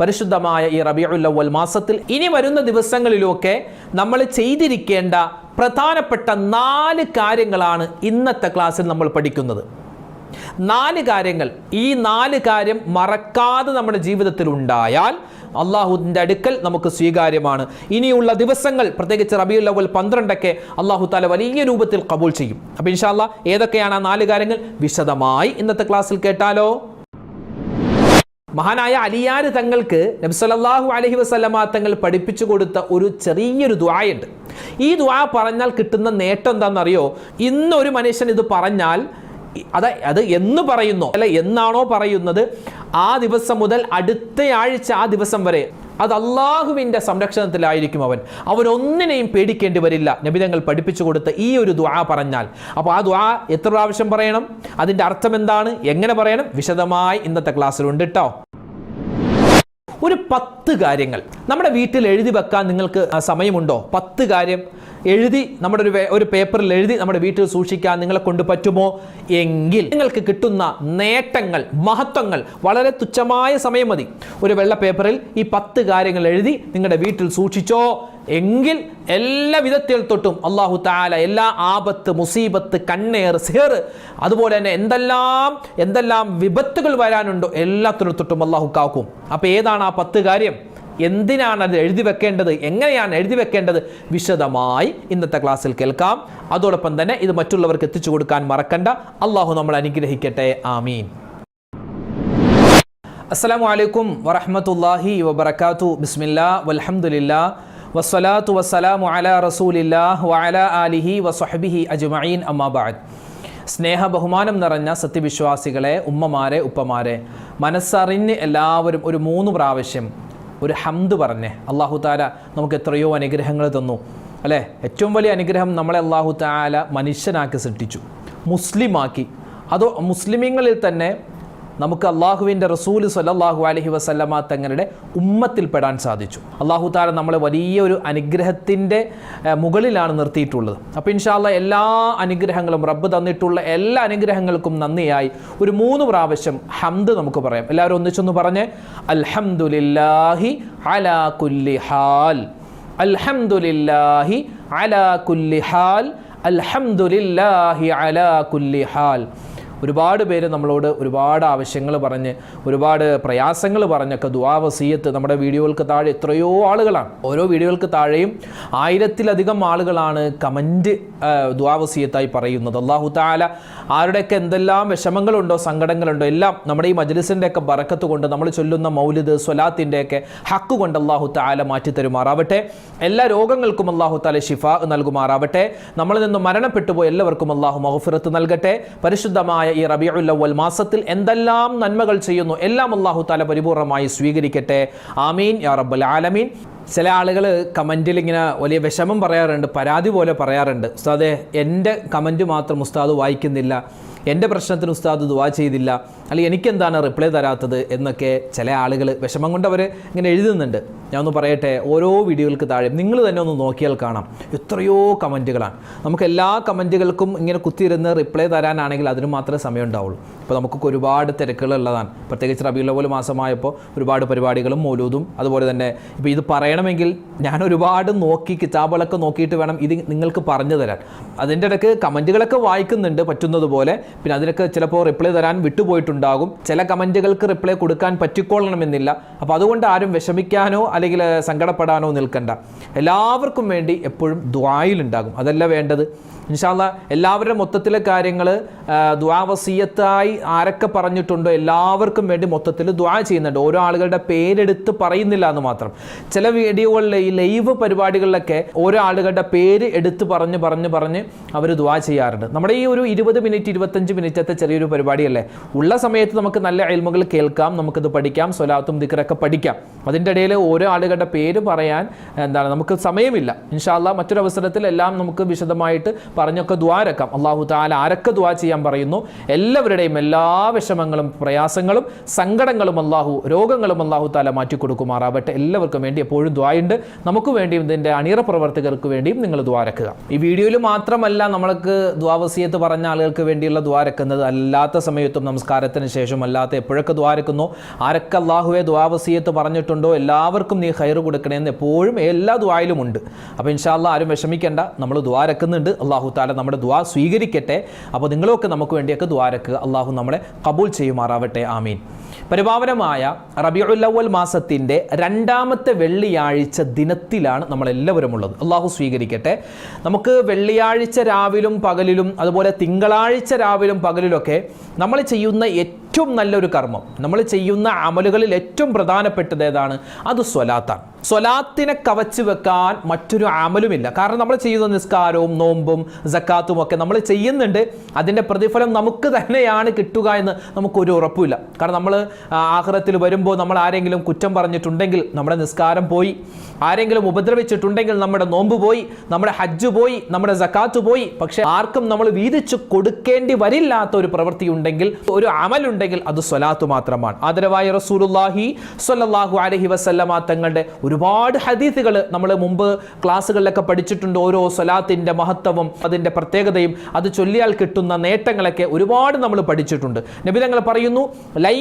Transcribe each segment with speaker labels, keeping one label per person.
Speaker 1: പരിശുദ്ധമായ ഈ റബിയുല്ലവൽ മാസത്തിൽ ഇനി വരുന്ന ദിവസങ്ങളിലുമൊക്കെ നമ്മൾ ചെയ്തിരിക്കേണ്ട പ്രധാനപ്പെട്ട നാല് കാര്യങ്ങളാണ് ഇന്നത്തെ ക്ലാസ്സിൽ നമ്മൾ പഠിക്കുന്നത്. നാല് കാര്യങ്ങൾ. ഈ നാല് കാര്യം മറക്കാതെ നമ്മുടെ ജീവിതത്തിൽ ഉണ്ടായാൽ അള്ളാഹുവിന്റെ അടുക്കൽ നമുക്ക് സ്വീകാര്യമാണ്. ഇനിയുള്ള ദിവസങ്ങൾ പ്രത്യേകിച്ച് റബിയുൽ അവൽ പന്ത്രണ്ടൊക്കെ അള്ളാഹു താല വലിയ രൂപത്തിൽ കബൂൾ ചെയ്യും. അപ്പോൾ ഇൻഷാല്ല ഏതൊക്കെയാണ് ആ നാല് കാര്യങ്ങൾ? വിശദമായി ഇന്നത്തെ ക്ലാസ്സിൽ കേട്ടാലോ? മഹാനായ അലിയാർ തങ്ങൾക്ക് നബ്സലല്ലാഹു അലഹി വസ്ലമ തങ്ങൾ പഠിപ്പിച്ചു കൊടുത്ത ഒരു ചെറിയൊരു ദ്വായുണ്ട് ഈ ദ്വാ പറഞ്ഞാൽ കിട്ടുന്ന നേട്ടം എന്താണെന്നറിയോ? ഇന്നൊരു മനുഷ്യൻ ഇത് പറഞ്ഞാൽ അത് അത് എന്ന് പറയുന്നു അല്ല എന്നാണോ പറയുന്നത്? ആ ദിവസം മുതൽ അടുത്ത ആഴ്ച ആ ദിവസം വരെ അത് അള്ളാഹുവിന്റെ സംരക്ഷണത്തിലായിരിക്കും അവൻ. അവൻ ഒന്നിനെയും പേടിക്കേണ്ടി വരില്ല. നബിതങ്ങൾ പഠിപ്പിച്ചു കൊടുത്ത ഈ ഒരു ദ്വാ പറഞ്ഞാൽ. അപ്പോൾ ആ ദ്വാ എത്ര പ്രാവശ്യം പറയണം? അതിന്റെ അർത്ഥം എന്താണ്? എങ്ങനെ പറയണം? വിശദമായി ഇന്നത്തെ ക്ലാസ്സിലുണ്ട് കേട്ടോ ഒരു പത്ത് കാര്യങ്ങൾ. നമ്മുടെ വീട്ടിൽ എഴുതി വെക്കാൻ നിങ്ങൾക്ക് സമയമുണ്ടോ? പത്ത് കാര്യം. എഴുതി നമ്മുടെ ഒരു ഒരു പേപ്പറിൽ എഴുതി നമ്മുടെ വീട്ടിൽ സൂക്ഷിക്കാൻ നിങ്ങളെ കൊണ്ട് പറ്റുമോ? എങ്കിൽ നിങ്ങൾക്ക് കിട്ടുന്ന നേട്ടങ്ങൾ മഹത്വങ്ങൾ വളരെ തുച്ഛമായ സമയം മതി. ഒരു വെള്ള പേപ്പറിൽ ഈ പത്ത് കാര്യങ്ങൾ എഴുതി നിങ്ങളുടെ വീട്ടിൽ സൂക്ഷിച്ചോ? എങ്കിൽ എല്ലാ വിധത്തിൽ തൊട്ടും അള്ളാഹു താല എല്ലാ ആപത്ത് മുസീബത്ത് കണ്ണേർ സിഹർ അതുപോലെ തന്നെ എന്തെല്ലാം എന്തെല്ലാം വിപത്തുകൾ വരാനുണ്ടോ എല്ലാത്തിനും തൊട്ടും അള്ളാഹു കാക്കും. അപ്പോൾ ഏതാണ് ആ പത്ത് കാര്യം? എന്തിനാണ് അത് എഴുതി വെക്കേണ്ടത്? എങ്ങനെയാണ് എഴുതി വെക്കേണ്ടത്? വിശദമായി ഇന്നത്തെ ക്ലാസ്സിൽ കേൾക്കാം. അതോടൊപ്പം തന്നെ ഇത് മറ്റുള്ളവർക്ക് എത്തിച്ചു കൊടുക്കാൻ മറക്കണ്ട. അള്ളാഹു നമ്മൾ അനുഗ്രഹിക്കട്ടെ. ആമീൻ. അസ്സലാമു അലൈക്കും വറഹ്മത്തുള്ളാഹി വബറകാതു ബിസ്മില്ല വലഹമുല്ല വസ്സലാത്തു വസ്സലാമു അലാ റസൂലില്ലാ വഅലാ ആലിഹി വസ്വഹ്ബിഹി അജ്മഈൻ. അമ്മാബാദ് സ്നേഹ ബഹുമാനം നിറഞ്ഞ സത്യവിശ്വാസികളെ ഉമ്മമാരെ ഉപ്പമാരെ മനസ്സറിഞ്ഞ് എല്ലാവരും ഒരു മൂന്ന് പ്രാവശ്യം ഒരു ഹംദ് പറഞ്ഞേ. അള്ളാഹു താല നമുക്ക് എത്രയോ അനുഗ്രഹങ്ങൾ തന്നു. അല്ലേ? ഏറ്റവും വലിയ അനുഗ്രഹം നമ്മളെ അള്ളാഹു താല മനുഷ്യനാക്കി സൃഷ്ടിച്ചു. മുസ്ലിമാക്കി. അതോ മുസ്ലിമീങ്ങളിൽ തന്നെ നമുക്ക് അള്ളാഹുവിന്റെ റസൂൽ സല്ലല്ലാഹു അലഹി വസല്ലമ തങ്ങളുടെ ഉമ്മത്തിൽപ്പെടാൻ സാധിച്ചു. അള്ളാഹു താല നമ്മളെ വലിയൊരു അനുഗ്രഹത്തിന്റെ മുകളിലാണ് നിർത്തിയിട്ടുള്ളത്. അപ്പോൾ ഇൻഷാല്ല എല്ലാ അനുഗ്രഹങ്ങളും റബ്ബ് തന്നിട്ടുള്ള എല്ലാ അനുഗ്രഹങ്ങൾക്കും നന്ദിയായി ഒരു മൂന്ന് പ്രാവശ്യം ഹംദ് നമുക്ക് പറയാം. എല്ലാവരും ഒന്നിച്ചൊന്ന് പറഞ്ഞ്. അൽഹംദുലില്ലാഹി അലാ കുല്ലി ഹാൽ. അൽഹംദുലില്ലാഹി അലാ കുല്ലി ഹാൽ. അൽഹംദുലില്ലാഹി അലാ കുല്ലി ഹാൽ. ഒരുപാട് പേര് നമ്മളോട് ഒരുപാട് ആവശ്യങ്ങൾ പറഞ്ഞ് ഒരുപാട് പ്രയാസങ്ങൾ പറഞ്ഞൊക്കെ ദുവാവസീയത്ത് നമ്മുടെ വീഡിയോകൾക്ക് താഴെ എത്രയോ ആളുകളാണ്. ഓരോ വീഡിയോകൾക്ക് താഴെയും ആയിരത്തിലധികം ആളുകളാണ് കമന്റ് ദുവാവസീയത്തായി പറയുന്നത്. അള്ളാഹു താല ആരുടെയൊക്കെ എന്തെല്ലാം വിഷമങ്ങളുണ്ടോ സങ്കടങ്ങളുണ്ടോ എല്ലാം നമ്മുടെ ഈ മജ്ലിസിന്റെ ഒക്കെ ബറക്കത്ത് കൊണ്ട് നമ്മൾ ചൊല്ലുന്ന മൗലിദ് സ്വലാത്തിന്റെയൊക്കെ ഹക്ക് കൊണ്ട് അള്ളാഹു താല മാറ്റി തരുമാറാവട്ടെ. എല്ലാ രോഗങ്ങൾക്കും അള്ളാഹു താല ഷിഫ നൽകുമാറാവട്ടെ. നമ്മളിൽ നിന്ന് മരണപ്പെട്ടുപോയ എല്ലാവർക്കും അള്ളാഹു മഹഫിറത്ത് നൽകട്ടെ. പരിശുദ്ധമായ ഈ റബിയുല്ലവൽ മാസത്തിൽ എന്തെല്ലാം നന്മകൾ ചെയ്യുന്നു എല്ലാം അള്ളാഹു താല പരിപൂർണമായി സ്വീകരിക്കട്ടെ. ആമീൻ. യാ റബ്ബൽ ആലമീൻ. ചില ആളുകൾ കമന്റിൽ ഇങ്ങനെ വലിയ വിഷമം പറയാറുണ്ട് പരാതി പോലെ പറയാറുണ്ട്. ഉസ്താദെ എന്റെ കമന്റ് മാത്രം ഉസ്താദ് വായിക്കുന്നില്ല. എന്റെ പ്രശ്നത്തിന് ഉസ്താദ് ദുവാ ചെയ്തില്ല അല്ലെങ്കിൽ എനിക്കെന്താണ് റിപ്ലൈ തരാത്തത് എന്നൊക്കെ ചില ആളുകൾ വിഷമം കൊണ്ട് അവർ ഇങ്ങനെ എഴുതുന്നുണ്ട്. ഞാൻ ഒന്ന് പറയട്ടെ ഓരോ വീഡിയോകൾക്ക് താഴെ നിങ്ങൾ തന്നെ ഒന്ന് നോക്കിയാൽ കാണാം. എത്രയോ കമന്റുകളാണ്. നമുക്ക് എല്ലാ കമന്റുകൾക്കും ഇങ്ങനെ കുത്തിയിരുന്ന് റിപ്ലൈ തരാനാണെങ്കിൽ അതിന് മാത്രമേ സമയം ഉണ്ടാവുള്ളൂ ഇപ്പോൾ നമുക്കൊക്കെ ഒരുപാട് തിരക്കുകളുള്ളതാണ് പ്രത്യേകിച്ച് റബിയുള്ളവൽ മാസമായപ്പോൾ ഒരുപാട് പരിപാടികളും മൗലൂദും അതുപോലെ തന്നെ ഇപ്പോൾ ഇത് പറയണമെങ്കിൽ ഞാൻ ഒരുപാട് നോക്കി കിതാബുകളൊക്കെ നോക്കിയിട്ട് വേണം ഇത് നിങ്ങൾക്ക് പറഞ്ഞു തരാൻ. അതിന്റെ ഇടയ്ക്ക് കമന്റുകളൊക്കെ വായിക്കുന്നുണ്ട് പറ്റുന്നത് പോലെ പിന്നെ അതിനൊക്കെ ചിലപ്പോൾ റിപ്ലൈ തരാൻ വിട്ടുപോയിട്ടുണ്ടാകും. ചില കമന്റുകൾക്ക് റിപ്ലൈ കൊടുക്കാൻ പറ്റിക്കൊള്ളണമെന്നില്ല. അപ്പോൾ അതുകൊണ്ട് ആരും വിഷമിക്കാനോ അല്ലെങ്കിൽ സങ്കടപ്പെടാനോ നിൽക്കണ്ട. എല്ലാവർക്കും വേണ്ടി എപ്പോഴും ദ്വായിലുണ്ടാകും അതല്ല വേണ്ടത്. ഇൻഷാല്ല എല്ലാവരുടെ മൊത്തത്തിലെ കാര്യങ്ങൾ ദ്വാവസീയത്തായി ആരൊക്കെ പറഞ്ഞിട്ടുണ്ടോ എല്ലാവർക്കും വേണ്ടി മൊത്തത്തിൽ ദ്വാ ചെയ്യുന്നുണ്ട്. ഓരോ ആളുകളുടെ പേരെടുത്ത് പറയുന്നില്ല എന്ന് മാത്രം. ചില വീഡിയോകളിൽ ഈ ലൈവ് പരിപാടികളിലൊക്കെ ഓരോ ആളുകളുടെ പേര് എടുത്ത് പറഞ്ഞ് പറഞ്ഞ് പറഞ്ഞ് അവർ ദ്വാ ചെയ്യാറുണ്ട്. നമ്മുടെ ഈ ഒരു ഇരുപത് മിനിറ്റ് ഇരുപത്തഞ്ച് മിനിറ്റത്തെ ചെറിയൊരു പരിപാടിയല്ലേ? ഉള്ള സമയത്ത് നമുക്ക് നല്ല അയൽമകൾ കേൾക്കാം നമുക്കിത് പഠിക്കാം സ്വലാത്തും ദിക്കറൊക്കെ പഠിക്കാം. അതിന്റെ ഇടയിൽ ഓരോ ആളുകളുടെ പേര് പറയാൻ എന്താണ് നമുക്ക് സമയമില്ല. ഇൻഷാല്ല മറ്റൊരു അവസരത്തിൽ എല്ലാം നമുക്ക് വിശദമായിട്ട് പറഞ്ഞൊക്കെ ദ്വാരക്കാം അള്ളാഹു താല ആരൊക്കെ ദ്വാ ചെയ്യാൻ പറയുന്നു? എല്ലാവരുടെയും എല്ലാ വിഷമങ്ങളും പ്രയാസങ്ങളും സങ്കടങ്ങളും അള്ളാഹു രോഗങ്ങളും അള്ളാഹു താല മാറ്റി കൊടുക്കുമാറാവട്ടെ. എല്ലാവർക്കും വേണ്ടി എപ്പോഴും ദ്വായുണ്ട് നമുക്ക് വേണ്ടിയും ഇതിന്റെ അണിയറ പ്രവർത്തകർക്ക് വേണ്ടിയും നിങ്ങൾ ദ്വാരക്കുക ഈ വീഡിയോയിൽ മാത്രമല്ല നമ്മൾക്ക് ദ്വാവസീയത്ത് പറഞ്ഞ ആളുകൾക്ക് വേണ്ടിയുള്ള ദ്വാരക്കുന്നത് അല്ലാത്ത സമയത്തും നമസ്കാരത്തിന് ശേഷം അല്ലാത്ത എപ്പോഴൊക്കെ ദ്വാരക്കുന്നു? ആരൊക്കെ അള്ളാഹുവെ ദ്വാവസീയത്ത് പറഞ്ഞിട്ടുണ്ടോ? എല്ലാവർക്കും നീ ഹൈർ കൊടുക്കണമെന്ന് എപ്പോഴും എല്ലാ ദ്വായിലും ഉണ്ട്. അപ്പോൾ ഇൻഷാല്ല ആരും വിഷമിക്കേണ്ട. നമ്മൾ ദ്വാരക്കുന്നുണ്ട് അള്ളാഹു താല നമ്മുടെ ദ്വാ സ്വീകരിക്കട്ടെ. അപ്പോൾ നിങ്ങളൊക്കെ നമുക്ക് വേണ്ടിയൊക്കെ ദ്വാരക്കുക അള്ളാഹു നമ്മളെ കബൂൽ ചെയ്യുമാറാവട്ടെ. ആമീൻ. പരിപാവനമായ റബിയുല്ലവൽ മാസത്തിന്റെ രണ്ടാമത്തെ വെള്ളിയാഴ്ച ദിനത്തിലാണ് നമ്മളെല്ലാവരും ഉള്ളത്. അള്ളാഹു സ്വീകരിക്കട്ടെ. നമുക്ക് വെള്ളിയാഴ്ച രാവിലും പകലിലും അതുപോലെ തിങ്കളാഴ്ച രാവിലും പകലിലൊക്കെ നമ്മൾ ചെയ്യുന്ന ഏറ്റവും നല്ലൊരു കർമ്മം. നമ്മൾ ചെയ്യുന്ന അമലുകളിൽ ഏറ്റവും പ്രധാനപ്പെട്ടത് ഏതാണ്? അത് സ്വലാത്താണ്. സ്വലാത്തിനെ കവച്ചു വെക്കാൻ മറ്റൊരു അമലുമില്ല. കാരണം നമ്മൾ ചെയ്യുന്ന നിസ്കാരവും നോമ്പും ജക്കാത്തും ഒക്കെ നമ്മൾ ചെയ്യുന്നുണ്ട്. അതിന്റെ പ്രതിഫലം നമുക്ക് തന്നെയാണ് കിട്ടുക എന്ന് നമുക്കൊരു ഉറപ്പുമില്ല. കാരണം നമ്മൾ ആഹ്റത്തിൽ വരുമ്പോൾ നമ്മൾ ആരെങ്കിലും കുറ്റം പറഞ്ഞിട്ടുണ്ടെങ്കിൽ നമ്മുടെ നിസ്കാരം പോയി. ആരെങ്കിലും ഉപദ്രവിച്ചിട്ടുണ്ടെങ്കിൽ നമ്മുടെ നോമ്പ് പോയി. നമ്മുടെ ഹജ്ജ് പോയി. നമ്മുടെ ജക്കാത്ത് പോയി. പക്ഷേ ആർക്കും നമ്മൾ വീതിച്ചു കൊടുക്കേണ്ടി വരില്ലാത്ത ഒരു പ്രവൃത്തി ഉണ്ടെങ്കിൽ ഒരു അമലുണ്ടെങ്കിൽ അത് സ്വലാത്ത് മാത്രമാണ്. ആദരവായ റസൂലുല്ലാഹി സ്വല്ലല്ലാഹു അലൈഹി വസല്ലമ തങ്ങളുടെ ഒരുപാട് ഹദീസുകൾ നമ്മൾ മുമ്പ് ക്ലാസ്സുകളിലൊക്കെ പഠിച്ചിട്ടുണ്ട്. ഓരോ സ്വലാത്തിന്റെ മഹത്വവും അതിന്റെ പ്രത്യേകതയും അത് ചൊല്ലിയാൽ കിട്ടുന്ന നേട്ടങ്ങളൊക്കെ ഒരുപാട് നമ്മൾ പഠിച്ചിട്ടുണ്ട്. നബി തങ്ങൾ പറയുന്നു ലൈ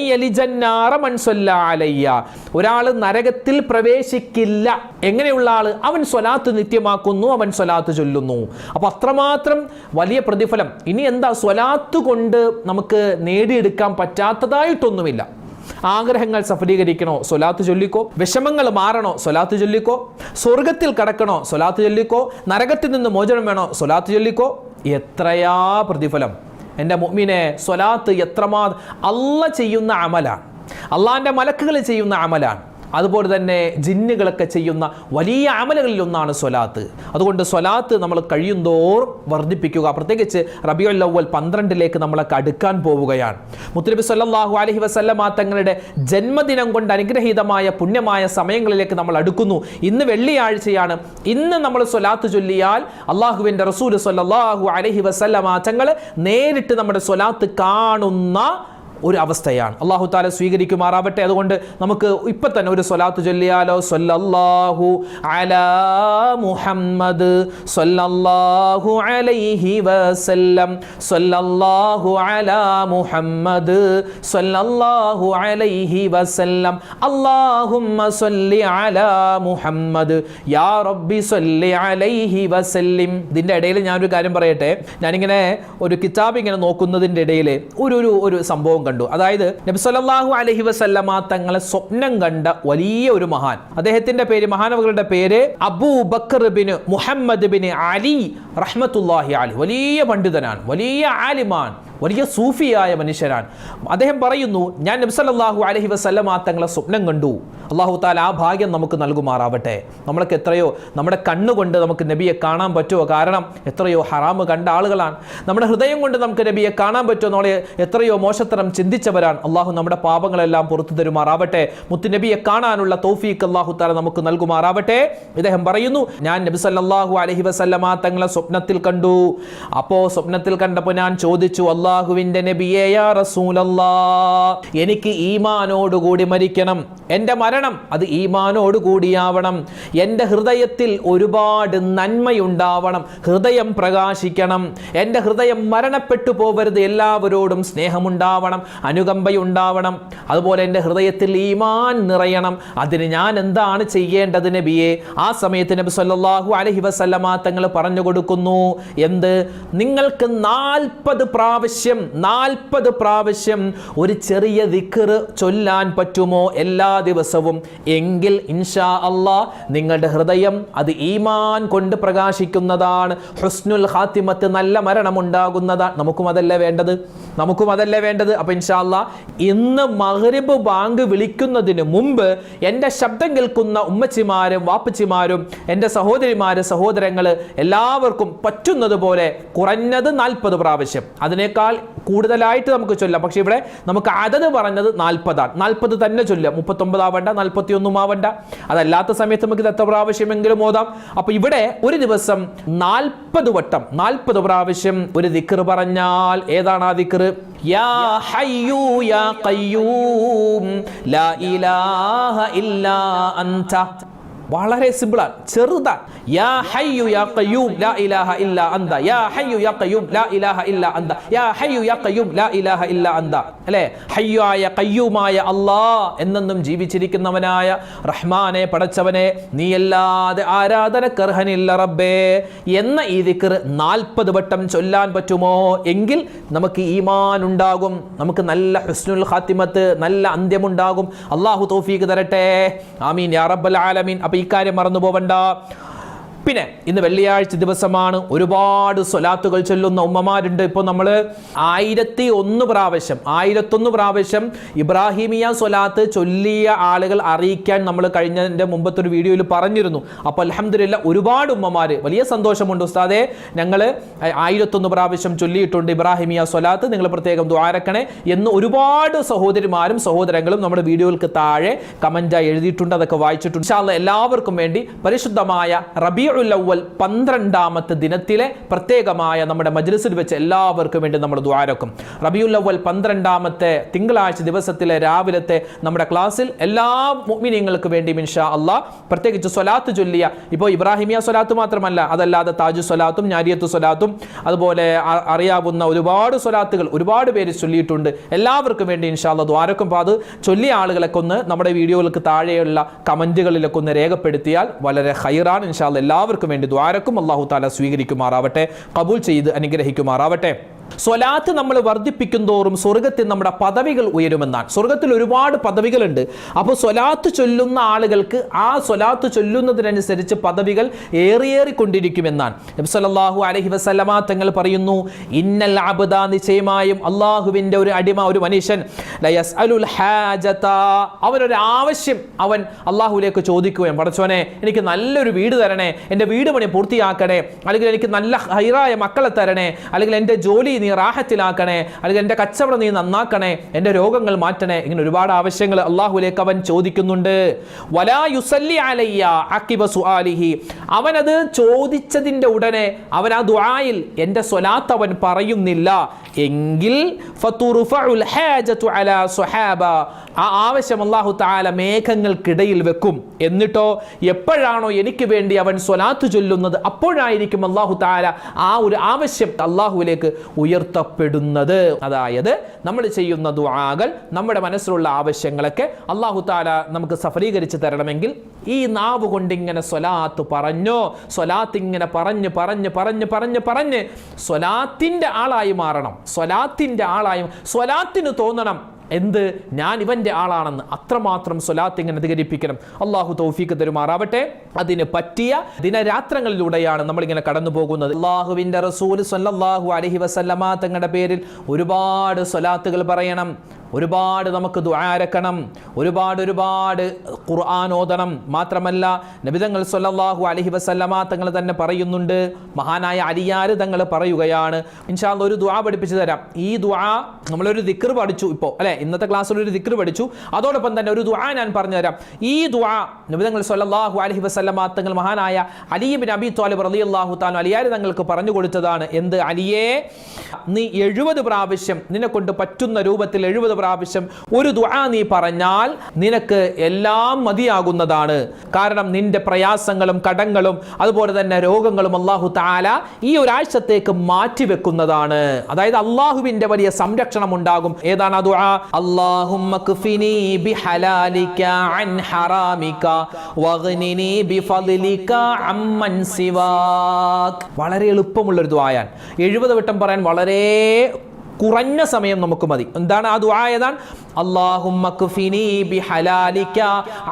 Speaker 1: ഒരാൾ നരകത്തിൽ പ്രവേശിക്കില്ല. എങ്ങനെയുള്ള ആൾ അവൻ സ്വലാത്ത് നിത്യമാക്കുന്നു അവൻ സ്വലാത്ത് ചൊല്ലുന്നു. അപ്പോൾ അത്രമാത്രം വലിയ പ്രതിഫലം. ഇനി എന്താ സ്വലാത്ത് കൊണ്ട് നമുക്ക് നേടിയെടുക്കാൻ പറ്റാത്തതായിട്ടൊന്നുമില്ല. ആഗ്രഹങ്ങൾ സഫലീകരിക്കണോ? സ്വലാത്ത് ചൊല്ലിക്കോ? വിഷമങ്ങൾ മാറണോ? സ്വലാത്ത് ചൊല്ലിക്കോ? സ്വർഗത്തിൽ കടക്കണോ? സ്വലാത്ത് ചൊല്ലിക്കോ? നരകത്തിൽ നിന്ന് മോചനം വേണോ? സ്വലാത്ത് ചൊല്ലിക്കോ? എത്രയാ പ്രതിഫലം. എന്റെ മുമ്മിനെ സ്വലാത്ത് എത്രമാ അല്ല ചെയ്യുന്ന അമലാണ്. അള്ളാന്റെ മലക്കുകൾ ചെയ്യുന്ന അമലാണ്. അതുപോലെ തന്നെ ജിന്നുകളൊക്കെ ചെയ്യുന്ന വലിയ അമലുകളിൽ ഒന്നാണ് സ്വലാത്ത്. അതുകൊണ്ട് സ്വലാത്ത് നമ്മൾ കഴിയുന്തോറും വർദ്ധിപ്പിക്കുക. പ്രത്യേകിച്ച് റബിയുൽ അവൽ പന്ത്രണ്ടിലേക്ക് നമ്മളൊക്കെ അടുക്കാൻ പോവുകയാണ്. മുത്തലബി സല്ലാഹു അലഹി വസല്ലമ തങ്ങളുടെ ജന്മദിനം കൊണ്ട് അനുഗ്രഹീതമായ പുണ്യമായ സമയങ്ങളിലേക്ക് നമ്മൾ അടുക്കുന്നു. ഇന്ന് വെള്ളിയാഴ്ചയാണ്. ഇന്ന് നമ്മൾ സ്വലാത്ത് ചൊല്ലിയാൽ അള്ളാഹുവിന്റെ റസൂൽ സല്ലാഹു അലഹി വസല്ലമ തങ്ങൾ നേരിട്ട് നമ്മുടെ സ്വലാത്ത് കാണുന്ന ഒരു അവസ്ഥയാണ് അള്ളാഹു താല സ്വീകരിക്കുമാറാവട്ടെ. അതുകൊണ്ട് നമുക്ക് ഇപ്പം തന്നെ ഒരു സ്വലാത്ത് ചൊല്ലിയാലോ? സൊല്ലാഹു അല മുഹമ്മദ് സൊല്ലാഹു അലൈഹി വസല്ലം. സൊല്ലാഹു അല മുഹമ്മദ് സൊല്ലാഹു അലൈഹി വസല്ലം. അല്ലാഹുമ്മ സല്ലി അല മുഹമ്മദ്. യാ റബ്ബി സല്ലി അലൈഹി വസല്ലിം. ഇതിന്റെ ഇടയിൽ ഞാനൊരു കാര്യം പറയട്ടെ. ഞാനിങ്ങനെ ഒരു കിതാബ് ഇങ്ങനെ നോക്കുന്നതിന്റെ ഇടയിൽ ഒരു ഒരു ഒരു സംഭവം കണ്ടു. അതായത് നബി സല്ലല്ലാഹു അലൈഹി വസല്ലമ തങ്ങളെ സ്വപ്നം കണ്ട വലിയ ഒരു മഹാൻ. അദ്ദേഹത്തിന്റെ പേര് മഹാനവകളുടെ പേര് അബൂ ബക്കർ ബിൻ മുഹമ്മദ് ബിൻ അലി റഹ്മത്തുല്ലാഹി അലി വലിയ പണ്ഡിതനാണ് വലിയ ആലിമാൻ. വലിയ സൂഫിയായ മനുഷ്യരാണ് അദ്ദേഹം പറയുന്നു ഞാൻ നബ്സല്ലാഹു അലഹി വസ്ലമ തങ്ങളെ സ്വപ്നം കണ്ടു. അള്ളാഹു താല ആ ഭാഗ്യം നമുക്ക് നൽകുമാറാവട്ടെ. നമ്മൾക്ക് എത്രയോ നമ്മുടെ കണ്ണുകൊണ്ട് നമുക്ക് നബിയെ കാണാൻ പറ്റുമോ കാരണം എത്രയോ ഹറാമ് കണ്ട ആളുകളാണ്. നമ്മുടെ ഹൃദയം കൊണ്ട് നമുക്ക് നബിയെ കാണാൻ പറ്റുമോ നമ്മളെ എത്രയോ മോശത്തരം ചിന്തിച്ചവരാണ്. അള്ളാഹു നമ്മുടെ പാപങ്ങളെല്ലാം പുറത്തു തരുമാറാവട്ടെ. മുത്തു നബിയെ കാണാനുള്ള തൗഫീഖ് അള്ളാഹു താല നമുക്ക് നൽകുമാറാവട്ടെ. ഇദ്ദേഹം പറയുന്നു ഞാൻ നബി സല്ലല്ലാഹു അലൈഹി വസല്ലമ തങ്ങളെ സ്വപ്നത്തിൽ കണ്ടു. അപ്പോൾ സ്വപ്നത്തിൽ കണ്ടപ്പോൾ ഞാൻ ചോദിച്ചു അള്ളാഹുവിന്റെ റസൂലല്ലാ എനിക്ക് ഈമാനോടുകൂടി മരിക്കണം. എന്റെ മരണം അത് ഈമാനോടുകൂടിയാവണം. എന്റെ ഹൃദയത്തിൽ ഒരുപാട് നന്മയുണ്ടാവണം. ഹൃദയം പ്രകാശിക്കണം. എന്റെ ഹൃദയം മരണപ്പെട്ടു പോവരുത് എല്ലാവരോടും സ്നേഹമുണ്ടാവണം. അനുകമ്പയുണ്ടാവണം. അതുപോലെ എന്റെ ഹൃദയത്തിൽ ഈമാൻ നിറയണം. അതിന് ഞാൻ എന്താണ് ചെയ്യേണ്ടത് നബിയെ? ആ സമയത്ത് നബി സല്ലാഹു അലഹി വസല്ലമ തങ്ങൾ പറഞ്ഞു കൊടുക്കുന്നു. എന്ത്? നിങ്ങൾക്ക് നാൽപ്പത് പ്രാവശ്യം നാൽപ്പത് പ്രാവശ്യം ഒരു ചെറിയ ദിക്കർ ചൊല്ലാൻ പറ്റുമോ എല്ലാ ദിവസവും? എങ്കിൽ ഇൻഷാ അള്ളാ നിങ്ങളുടെ ഹൃദയം അത് ഈമാൻ കൊണ്ട് പ്രകാശിക്കുന്നതാണ്. ഹുസ്നുൽ ഹാത്തിമത്ത് നല്ല മരണം ഉണ്ടാകുന്നതാണ് നമുക്കും അതല്ലേ വേണ്ടത്? നമുക്കും അതല്ലേ വേണ്ടത്? അപ്പൊ ഇൻഷാ അള്ളാ ഇന്ന് മഹരിബ് ബാങ്ക് വിളിക്കുന്നതിന് മുമ്പ് എന്റെ ശബ്ദം കേൾക്കുന്ന ഉമ്മച്ചിമാരും വാപ്പച്ചിമാരും എന്റെ സഹോദരിമാര് സഹോദരങ്ങൾ എല്ലാവർക്കും പറ്റുന്നത് പോലെ കുറഞ്ഞത് നാൽപ്പത് പ്രാവശ്യം. അതിനേക്കാൾ കൂടുതലായിട്ട് നമുക്ക് ചൊല്ലാം. പക്ഷെ ഇവിടെ നമുക്ക് അതത് പറഞ്ഞത് നാൽപ്പതാണ്. നാൽപ്പത് തന്നെ ചൊല്ലാം മുപ്പത്തൊമ്പത് ആവണ്ട നാൽപ്പത്തി ഒന്നും ആവണ്ട അതല്ലാത്ത സമയത്ത് നമുക്ക് എത്ര പ്രാവശ്യമെങ്കിലും ഓതാം. അപ്പൊ ഇവിടെ ഒരു ദിവസം നാൽപ്പത് വട്ടം നാൽപ്പത് പ്രാവശ്യം ഒരു ദിക്കർ പറഞ്ഞാൽ ഏതാണ് ആ ദിക്കർ യാ യാ ഖയ്യൂം ലാ ഇലാഹ അൻത വളരെ സിമ്പിളാണ് ചെറുതാണ്. യാ ഹയ്യു യാ ഖയ്യൂം ലാ ഇലാഹ ഇല്ല അന്ത. യാ ഹയ്യു യാ ഖയ്യൂം ലാ ഇലാഹ ഇല്ല അന്ത. യാ ഹയ്യു യാ ഖയ്യൂം ലാ ഇലാഹ ഇല്ല അന്ത. അല്ലേ? ഹയ്യായ കയ്യൂമായ അല്ലാ എന്നെന്നും ജീവിച്ചിരിക്കുന്നവനായ റഹ്മാനെ പടച്ചവനെ നീ അല്ലാതെ ആരാധന കർഹനില്ല റബ്ബേ. എന്ന ഈ ദിക്ർ നാൽപ്പത് വട്ടം ചൊല്ലാൻ പറ്റുമോ? എങ്കിൽ നമുക്ക് ഈമാൻ ഉണ്ടാകും നമുക്ക് നല്ല ഹുസ്നുൽ ഖാത്തിമത്ത് നല്ല അന്ത്യമുണ്ടാകും. അള്ളാഹു തോഫീക്ക് തരട്ടെ. ആമീൻ. യാ റബ്ബൽ ആലമീൻ. അപ്പൊ ഇക്കാര്യം മറന്നു പോവണ്ട പിന്നെ ഇന്ന് വെള്ളിയാഴ്ച ദിവസമാണ് ഒരുപാട് സ്വലാത്തുകൾ ചൊല്ലുന്ന ഉമ്മമാരുണ്ട്. ഇപ്പോൾ നമ്മൾ ആയിരത്തി ഒന്ന് പ്രാവശ്യം ആയിരത്തൊന്ന് പ്രാവശ്യം ഇബ്രാഹിമിയ സ്വലാത്ത് ചൊല്ലിയ ആളുകൾ അറിയിക്കാൻ നമ്മൾ കഴിഞ്ഞതിന്റെ മുമ്പത്തെ ഒരു വീഡിയോയിൽ പറഞ്ഞിരുന്നു. അപ്പോൾ അലഹമില്ല ഒരുപാട് ഉമ്മമാര് വലിയ സന്തോഷമുണ്ട് ഉസ്താദെ. ഞങ്ങൾ ആയിരത്തൊന്ന് പ്രാവശ്യം ചൊല്ലിയിട്ടുണ്ട് ഇബ്രാഹിമിയ സ്വലാത്ത് നിങ്ങൾ പ്രത്യേകം ദ്വാരക്കണേ എന്ന് ഒരുപാട് സഹോദരിമാരും സഹോദരങ്ങളും നമ്മുടെ വീഡിയോകൾക്ക് താഴെ കമന്റായി എഴുതിയിട്ടുണ്ട് അതൊക്കെ വായിച്ചിട്ടുണ്ട്. എല്ലാവർക്കും വേണ്ടി പരിശുദ്ധമായ റബിയുൽ അവൽ പന്ത്രണ്ടാമത്തെ ദിനത്തിലെ പ്രത്യേകമായ നമ്മുടെ മജ്ലിസിൽ വെച്ച് എല്ലാവർക്കും വേണ്ടി നമ്മൾ ദ്വാരക്കും റബിയുൽ അവൽ പന്ത്രണ്ടാമത്തെ തിങ്കളാഴ്ച ദിവസത്തിലെ രാവിലത്തെ നമ്മുടെ ക്ലാസ്സിൽ എല്ലാ മുഅ്മിനീങ്ങൾക്ക് വേണ്ടി ഇൻഷാ അള്ളാഹ് പ്രത്യേകിച്ച് സ്വലാത്ത് ചൊല്ലിയ ഇപ്പോൾ ഇബ്രാഹിമിയ സ്വലാത്ത് മാത്രമല്ല അതല്ലാതെ താജു സ്വലാത്തും ഞാരിയത്ത് സ്വലാത്തും അതുപോലെ അറിയാവുന്ന ഒരുപാട് സ്വലാത്തുകൾ ഒരുപാട് പേര് ചൊല്ലിയിട്ടുണ്ട്. എല്ലാവർക്കും വേണ്ടി ഇൻഷാല്ല ദ്വാരക്കും അപ്പോൾ അത് ചൊല്ലിയ ആളുകളൊക്കെ ഒന്ന് നമ്മുടെ വീഡിയോകൾക്ക് താഴെയുള്ള കമന്റുകളിലൊക്കെ ഒന്ന് രേഖപ്പെടുത്തിയാൽ വളരെ ഹൈറാണ് ഇൻഷാ ഇൻഷാല്ല എല്ലാവർക്കും വേണ്ടി ദ്വാരക്കും അള്ളാഹു താല സ്വീകരിക്കുമാറാവട്ടെ കബൂൽ ചെയ്ത് അനുഗ്രഹിക്കുമാറാവട്ടെ. സ്വലാത്ത് നമ്മൾ വർദ്ധിപ്പിക്കുന്തോറും സ്വർഗത്തിൽ നമ്മുടെ പദവികൾ ഉയരുമെന്നാണ്. സ്വർഗത്തിൽ ഒരുപാട് പദവികളുണ്ട്. അപ്പോൾ സ്വലാത്ത് ചൊല്ലുന്ന ആളുകൾക്ക് ആ സ്വലാത്ത് ചൊല്ലുന്നതിനനുസരിച്ച് പദവികൾ ഏറിയേറിക്കൊണ്ടിരിക്കുമെന്നാണ്. സല്ലല്ലാഹു അലൈഹി വസല്ലമ തങ്ങൾ പറയുന്നു ഇന്നൽ അബ്ദ നിശ്ചയമായും അള്ളാഹുവിന്റെ ഒരു അടിമ ഒരു മനുഷ്യൻ ലയസ്അലുൽ ഹാജത. അവനൊരു ആവശ്യം അവൻ അള്ളാഹുവിലേക്ക് ചോദിക്കുകയും പടച്ചോനെ എനിക്ക് നല്ലൊരു വീട് തരണേ എന്റെ വീട് പണി പൂർത്തിയാക്കണേ അല്ലെങ്കിൽ എനിക്ക് നല്ല ഹൈറായ മക്കളെ തരണേ അല്ലെങ്കിൽ എന്റെ ജോലി നീ റാഹത്തിലാക്കണേ അല്ലെങ്കിൽ എന്റെ കച്ചവടം നീ നന്നാക്കണേ എന്റെ രോഗങ്ങൾ മാറ്റണേ ഇങ്ങനെ ഒരുപാട് ആവശ്യങ്ങൾ അള്ളാഹുലേക്ക് അവൻ ചോദിക്കുന്നുണ്ട്. വലാ യുസല്ലി അലയ്യ അവനത് ചോദിച്ചതിന്റെ ഉടനെ അവൻ ആ ദുആയിൽ എന്റെ സ്വലാത്ത് അവൻ പറയുന്നില്ല. എങ്കിൽ ആ ആവശ്യം അള്ളാഹു താല മേഘങ്ങൾക്കിടയിൽ വെക്കും. എന്നിട്ടോ എപ്പോഴാണോ എനിക്ക് വേണ്ടി അവൻ സ്വലാത്ത് ചൊല്ലുന്നത് അപ്പോഴായിരിക്കും അള്ളാഹു താല ആ ഒരു ആവശ്യം അള്ളാഹുവിലേക്ക് ഉയർത്തപ്പെടുന്നത്. അതായത് നമ്മൾ ചെയ്യുന്ന ദുആകൾ നമ്മുടെ മനസ്സിലുള്ള ആവശ്യങ്ങളൊക്കെ അള്ളാഹു താല നമുക്ക് സഫലീകരിച്ച് തരണമെങ്കിൽ ഈ നാവ് കൊണ്ടിങ്ങനെ സ്വലാത്ത് പറഞ്ഞോ സ്വലാത്ത് ഇങ്ങനെ പറഞ്ഞ് പറഞ്ഞ് പറഞ്ഞ് പറഞ്ഞ് പറഞ്ഞ് സ്വലാത്തിന്റെ ആളായി മാറണം. സ്വലാത്തിന്റെ ആളായി സ്വലാത്തിന് തോന്നണം. എന്ത്? ഞാൻ ഇവന്റെ ആളാണെന്ന് അത്രമാത്രം സ്വലാത്ത് ഇങ്ങനെ അധികരിപ്പിക്കണം. അള്ളാഹു തൗഫീക്ക് തരുമാറാവട്ടെ. അതിന് പറ്റിയ ദിനരാത്രങ്ങളിലൂടെയാണ് നമ്മളിങ്ങനെ കടന്നു പോകുന്നത് അള്ളാഹുവിന്റെ റസൂൽ സല്ലല്ലാഹു അലൈഹി വസല്ലമ തങ്ങളുടെ പേരിൽ ഒരുപാട് സ്വലാത്തുകൾ പറയണം. ഒരുപാട് നമുക്ക് ദ്വാരക്കണം ഒരുപാട് ഒരുപാട് ഖുർആൻ ഓതണം. മാത്രമല്ല നബിതങ്ങൾ സൊല്ലാഹു അലഹി വസല്ലമ തങ്ങൾ തന്നെ പറയുന്നുണ്ട് മഹാനായ അലിയാര് തങ്ങൾ പറയുകയാണ്. ഇൻഷാല്ല ഒരു ദുആ പഠിപ്പിച്ചു തരാം. ഈ ദുആ നമ്മളൊരു ദിക്ർ പഠിച്ചു ഇപ്പോൾ അല്ലെ? ഇന്നത്തെ ക്ലാസ്സിൽ ഒരു ദിക്ർ പഠിച്ചു. അതോടൊപ്പം തന്നെ ഒരു ദുആ ഞാൻ പറഞ്ഞു തരാം. ഈ ദുആ നബിതങ്ങൾ സൊല്ലാഹു അലഹി വസല്ലമ തങ്ങൾ മഹാനായ അലിബിൻ അബി ത്വാലിബ് അള്ളാഹു താൻ അലിയാർ തങ്ങൾക്ക് പറഞ്ഞു കൊടുത്തതാണ്. എന്ത്? അലിയേ നീ എഴുപത് പ്രാവശ്യം നിന്നെ കൊണ്ട് പറ്റുന്ന രൂപത്തിൽ എഴുപത് പ്രാവശ്യം ഒരു ദുആ നീ പറഞ്ഞാൽ നിനക്ക് എല്ലാം മതിയാകുന്നതാണ്. കാരണം നിന്റെ പ്രയാസങ്ങളും കടങ്ങളും അതുപോലെ തന്നെ രോഗങ്ങളും അള്ളാഹു താല ഈ ഒരാഴ്ചത്തേക്ക് മാറ്റിവെക്കുന്നതാണ്. അതായത് അള്ളാഹുവിന്റെ വലിയ സംരക്ഷണം ഉണ്ടാകും. ഏതാണ് ആ ദുആ? സിവാക്. വളരെ എളുപ്പമുള്ള ഒരു ദുആയാണ്. എഴുപത് വട്ടം പറയാൻ വളരെ കുറഞ്ഞ സമയം നമുക്ക് മതി. എന്താണ് ആ ദുആ ഏതാണ്?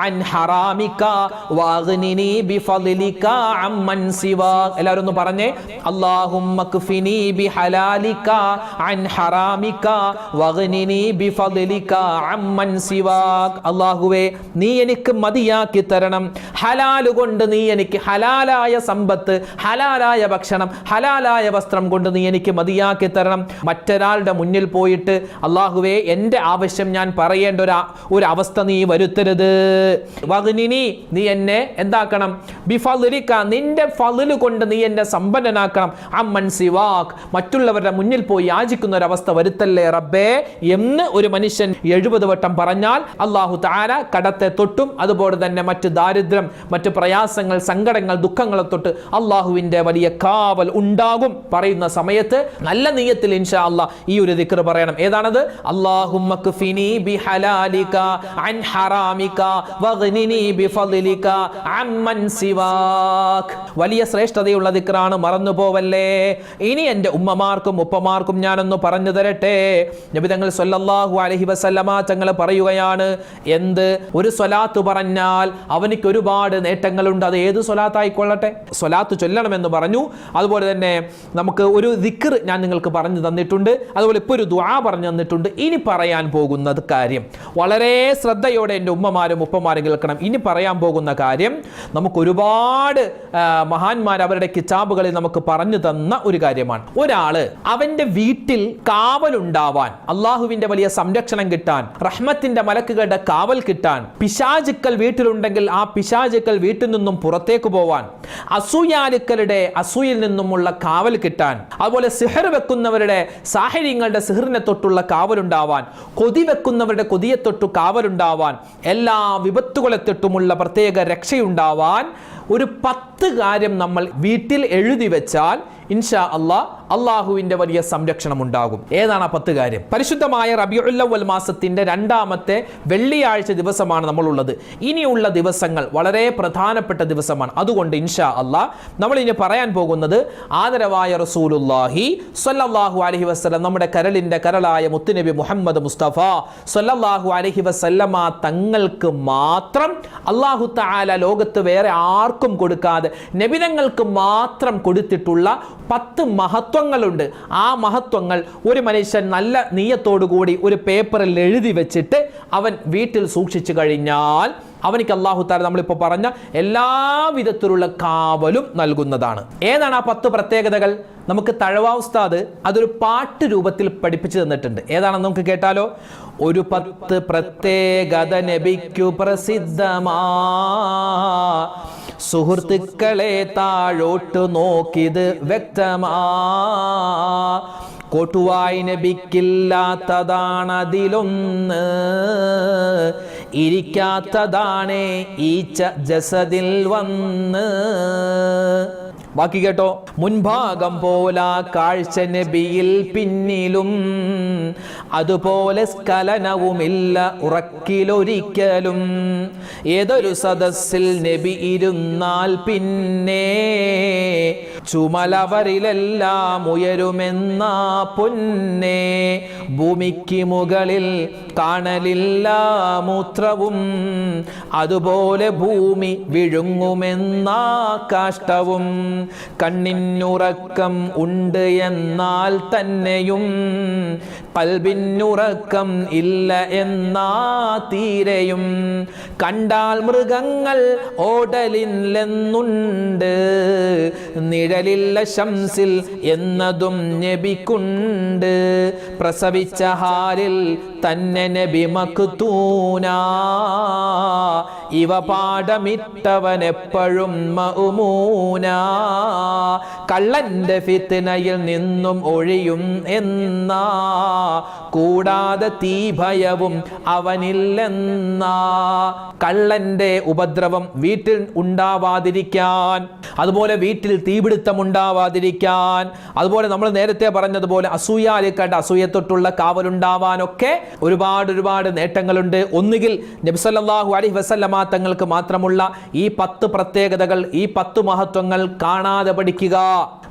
Speaker 1: അൻ ഹറാമിക സിവാ. എല്ലാവരും ഒന്ന് പറഞ്ഞേ. അല്ലാഹുമ്മ ക്ഫിനി ബിഹലാലിക അൻ ഹറാമിക സിവാ. അല്ലാഹുവേ നീ എനിക്ക് മതിയാക്കി തരണം. ഹലാൽ കൊണ്ട് നീ എനിക്ക് ഹലാലായ സമ്പത്ത് ഹലാലായ ഭക്ഷണം ഹലാലായ വസ്ത്രം കൊണ്ട് നീ എനിക്ക് മതിയാക്കി തരണം. മറ്റൊരാ ഒരാളുടെ മുന്നിൽ പോയിട്ട് അള്ളാഹുവേ എന്റെ ആവശ്യം ഞാൻ പറയേണ്ട ഒരു ഒരു അവസ്ഥ നീ വരുത്തരുത്. വഗ്നിനി നീ എന്നെ എന്താക്കണം? ബിഫലിക്ക നിന്റെ ഫലിൽ കൊണ്ട് നീ എന്നെ സമ്പന്നനാക്കണം. അമ്മൻ സിവാഖ് മറ്റുള്ളവരുടെ മുന്നിൽ പോയി യാചിക്കുന്ന ഒരു അവസ്ഥ വരുത്തല്ലേ റബ്ബേ? എന്ന് ഒരു മനുഷ്യൻ എഴുപത് വട്ടം പറഞ്ഞാൽ അള്ളാഹു താര കടത്തെ തൊട്ടും അതുപോലെ തന്നെ മറ്റ് ദാരിദ്ര്യം മറ്റ് പ്രയാസങ്ങൾ സങ്കടങ്ങൾ ദുഃഖങ്ങളെ തൊട്ട് അള്ളാഹുവിന്റെ വലിയ കാവൽ ഉണ്ടാകും. പറയുന്ന സമയത്ത് നല്ല നീയത്തിൽ ഇൻഷാ അല്ലാ ഈ ഒരു ദിക്ർ പറയണം. ഏതാണത്? ബിഹലാലിക അൻ ഹറാമിക വഗ്നിനി അമ്മൻ സിവാക്. വലിയ ശ്രേഷ്ഠതയുള്ള ദിക്റാണ് മറന്നു പോവല്ലേ ഇനി എന്റെ ഉമ്മമാർക്കും ഉപ്പമാർക്കും ഞാനൊന്ന് പറഞ്ഞു തരട്ടെ. നബിതങ്ങൾ സല്ലല്ലാഹു അലൈഹി വസല്ലമ തങ്ങൾ പറയുകയാണ് എന്ത്? ഒരു സ്വലാത്ത് പറഞ്ഞാൽ അവനിക്ക് ഒരുപാട് നേട്ടങ്ങളുണ്ട്. അത് ഏത് സ്വലാത്തായിക്കൊള്ളട്ടെ? സ്വലാത്ത് ചൊല്ലണമെന്ന് പറഞ്ഞു. അതുപോലെ തന്നെ നമുക്ക് ഒരു ദിക്ർ ഞാൻ നിങ്ങൾക്ക് പറഞ്ഞു തന്നിട്ടുണ്ട്. അതുപോലെ ഇപ്പോൾ ഒരു ദ്വാ പറഞ്ഞു തന്നിട്ടുണ്ട്. ഇനി പറയാൻ പോകുന്നത് കാര്യം വളരെ ശ്രദ്ധയോടെ എന്റെ ഉമ്മമാരും ഉപ്പമാരും കേൾക്കണം. ഇനി പറയാൻ പോകുന്ന കാര്യം നമുക്ക് ഒരുപാട് മഹാന്മാർ അവരുടെ കിതാബുകളിൽ നമുക്ക് പറഞ്ഞു തന്ന ഒരു കാര്യമാണ്. ഒരാൾ അവന്റെ വീട്ടിൽ കാവലുണ്ടാവാൻ അള്ളാഹുവിന്റെ വലിയ സംരക്ഷണം കിട്ടാൻ റഹ്മത്തിന്റെ മലക്കുകളുടെ കാവൽ കിട്ടാൻ പിശാചുക്കൾ വീട്ടിലുണ്ടെങ്കിൽ ആ പിശാചുക്കൾ വീട്ടിൽ നിന്നും പുറത്തേക്ക് പോവാൻ അസൂയാലുക്കളുടെ അസൂയിൽ നിന്നുമുള്ള കാവൽ കിട്ടാൻ അതുപോലെ സിഹർ വെക്കുന്നവരുടെ സാഹചര്യങ്ങളുടെ സിഹറിനെ തൊട്ടുള്ള കാവലുണ്ടാവാൻ കൊതി വെക്കുന്നവരുടെ കൊതിയെ തൊട്ടു കാവലുണ്ടാവാൻ എല്ലാ വിപത്തുകളെ തൊട്ടുമുള്ള പ്രത്യേക രക്ഷയുണ്ടാവാൻ ഒരു പത്ത് കാര്യം നമ്മൾ വീട്ടിൽ എഴുതി വെച്ചാൽ ഇൻഷാ അള്ളാ അള്ളാഹുവിന്റെ വലിയ സംരക്ഷണം ഉണ്ടാകും ഏതാണ് ആ പത്ത് കാര്യം? പരിശുദ്ധമായ റബിയുല്ലവൽ മാസത്തിന്റെ രണ്ടാമത്തെ വെള്ളിയാഴ്ച ദിവസമാണ് നമ്മളുള്ളത്. ഇനിയുള്ള ദിവസങ്ങൾ വളരെ പ്രധാനപ്പെട്ട ദിവസമാണ്. അതുകൊണ്ട് ഇൻഷാ അള്ളാ നമ്മൾ ഇനി പറയാൻ പോകുന്നത് ആദരവായ റസൂലുല്ലാഹി സ്വല്ലല്ലാഹു അലഹി വസ്ലം നമ്മുടെ കരളിന്റെ കരളായ മുത്തുനബി മുഹമ്മദ് മുസ്തഫ സ്വല്ലല്ലാഹു അലഹി വസല്ലമ തങ്ങൾക്ക് മാത്രം അള്ളാഹു താല ലോകത്ത് വേറെ ആർക്കും കൊടുക്കാതെ നബിതങ്ങൾക്ക് മാത്രം കൊടുത്തിട്ടുള്ള പത്ത് മഹത്വങ്ങളുണ്ട്. ആ മഹത്വങ്ങൾ ഒരു മനുഷ്യൻ നല്ല നീയത്തോടു കൂടി ഒരു പേപ്പറിൽ എഴുതി വെച്ചിട്ട് അവൻ വീട്ടിൽ സൂക്ഷിച്ചു കഴിഞ്ഞാൽ അവനിക്ക് അള്ളാഹു താല നമ്മളിപ്പോൾ പറഞ്ഞ എല്ലാ വിധത്തിലുള്ള കാവലും നൽകുന്നതാണ്. ഏതാണ് ആ പത്ത് പ്രത്യേകതകൾ? നമുക്ക് തഴവാ ഉസ്താദ് അതൊരു പാട്ട് രൂപത്തിൽ പഠിപ്പിച്ചു തന്നിട്ടുണ്ട്. ഏതാണെന്ന് നമുക്ക് കേട്ടാലോ? ഒരു പത്ത് പ്രത്യേകത നബിക്കു പ്രസിദ്ധമാ. സുഹൃത്തുക്കളെ താഴോട്ട് നോക്കിത് വ്യക്തമാ. കോട്ടുവായി നബിക്കില്ലാത്തതാണതിലൊന്ന്. ഇരിക്കാത്തതാണേ ഈച്ച ജസദിൽ വന്ന്. ബാക്കി കേട്ടോ മുൻഭാഗം പോലാ കാഴ്ച നബിയിൽ പിന്നിലും അതുപോലെ സ്ഖലനവുമില്ല ഉറക്കിലൊരിക്കലും. ഏതൊരു സദസ്സിൽ നബി ഇരുന്നാൽ പിന്നെ ചുമലവരിലെല്ലാം ഉയരുമെന്ന പൊന്നെ. ഭൂമിക്ക് മുകളിൽ കാണലില്ല മൂത്രവും അതുപോലെ ഭൂമി വിഴുങ്ങുമെന്നാ കാഷ്ടവും. കണ്ണിനുറക്കം ഉണ്ട് എന്നാൽ തന്നെയും കൽബിനുറക്കം ഇല്ല എന്നാ തീരെയും. കണ്ടാൽ മൃഗങ്ങൾ ഓടലില്ലെന്നുണ്ട്. നിഴലില്ല ശംസിൽ എന്നതും നബിക്കുണ്ട്. പ്രസവിച്ച ഹാലിൽ തന്നെ നബി മക്തൂന. ഇവ പാഠമിട്ടവനെപ്പോഴും മൗമൂന. കള്ളന്റെ ഫിത്നയിൽ നിന്നും ഒഴിയും എന്നാ. കൂടാതെ തീ ഭയവും അവനില്ലെന്ന. കള്ളന്റെ ഉപദ്രവം വീട്ടിൽ ഉണ്ടാവാതിരിക്കാൻ അതുപോലെ വീട്ടിൽ തീപിടുത്തം ഉണ്ടാവാതിരിക്കാൻ അതുപോലെ നമ്മൾ നേരത്തെ പറഞ്ഞതുപോലെ അസൂയ അലിക്കാണ്ട് അസൂയത്തൊട്ടുള്ള കാവലുണ്ടാവാനൊക്കെ ഒരുപാട് ഒരുപാട് നേട്ടങ്ങളുണ്ട്. ഒന്നുകിൽ നബ്സല്ലാഹു അലൈഹി വസല്ലമാ തങ്ങൾക്ക് മാത്രമുള്ള ഈ പത്ത് പ്രത്യേകതകൾ ഈ പത്ത് മഹത്വങ്ങൾ കാണാതെ പഠിക്കുക.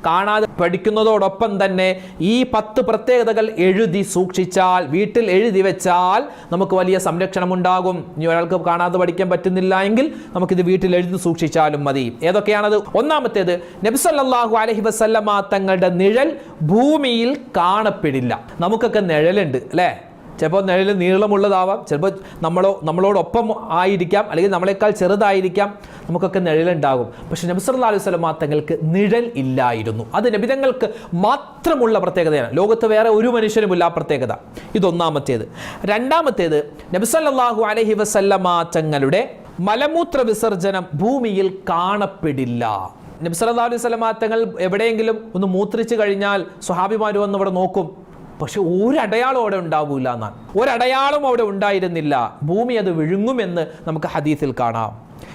Speaker 1: കാണാതെ പഠിക്കുന്നതോടൊപ്പം തന്നെ ഈ പത്ത് പ്രത്യേകതകൾ എഴുതി സൂക്ഷിച്ചാൽ വീട്ടിൽ എഴുതി വെച്ചാൽ നമുക്ക് വലിയ സംരക്ഷണം ഉണ്ടാകും ഇനി ഒരാൾക്ക് കാണാതെ പഠിക്കാൻ പറ്റുന്നില്ല എങ്കിൽ നമുക്കിത് വീട്ടിൽ എഴുതി സൂക്ഷിച്ചാലും മതി. ഏതൊക്കെയാണത്? ഒന്നാമത്തേത് നബ്സല്ലാഹു അലഹി വസല്ലമ തങ്ങളുടെ നിഴൽ ഭൂമിയിൽ കാണപ്പെടില്ല. നമുക്കൊക്കെ നിഴലുണ്ട് അല്ലേ? ചിലപ്പോൾ നിഴൽ നീളമുള്ളതാവാം. ചിലപ്പോൾ നമ്മളോ നമ്മളോടൊപ്പം ആയിരിക്കാം. അല്ലെങ്കിൽ നമ്മളെക്കാൾ ചെറുതായിരിക്കാം. നമുക്കൊക്കെ നിഴലുണ്ടാകും. പക്ഷെ നബിസല്ലാ അലൈഹി സ്വലമാ തങ്ങൾക്ക് നിഴൽ ഇല്ലായിരുന്നു. അത് നബിതങ്ങൾക്ക് മാത്രമുള്ള പ്രത്യേകതയാണ്. ലോകത്ത് വേറെ ഒരു മനുഷ്യനുമില്ല ആ പ്രത്യേകത. ഇതൊന്നാമത്തേത്. രണ്ടാമത്തേത് നബിസല്ലാഹു അലഹി വസല്ലമാ തങ്ങളുടെ മലമൂത്ര വിസർജനം ഭൂമിയിൽ കാണപ്പെടില്ല. നബി സല്ലല്ലാഹു അലൈഹി വസല്ലമ തങ്ങൾ എവിടെയെങ്കിലും ഒന്ന് മൂത്രിച്ചു കഴിഞ്ഞാൽ സ്വഹാബിമാർ വന്ന് ഇവിടെ നോക്കും. പക്ഷെ ഒരടയാളം അവിടെ ഉണ്ടാവില്ല എന്നാണ്. ഒരടയാളം അവിടെ ഉണ്ടായിരുന്നില്ല. ഭൂമി അത് വിഴുങ്ങുമെന്ന് നമുക്ക് ഹദീസിൽ കാണാം.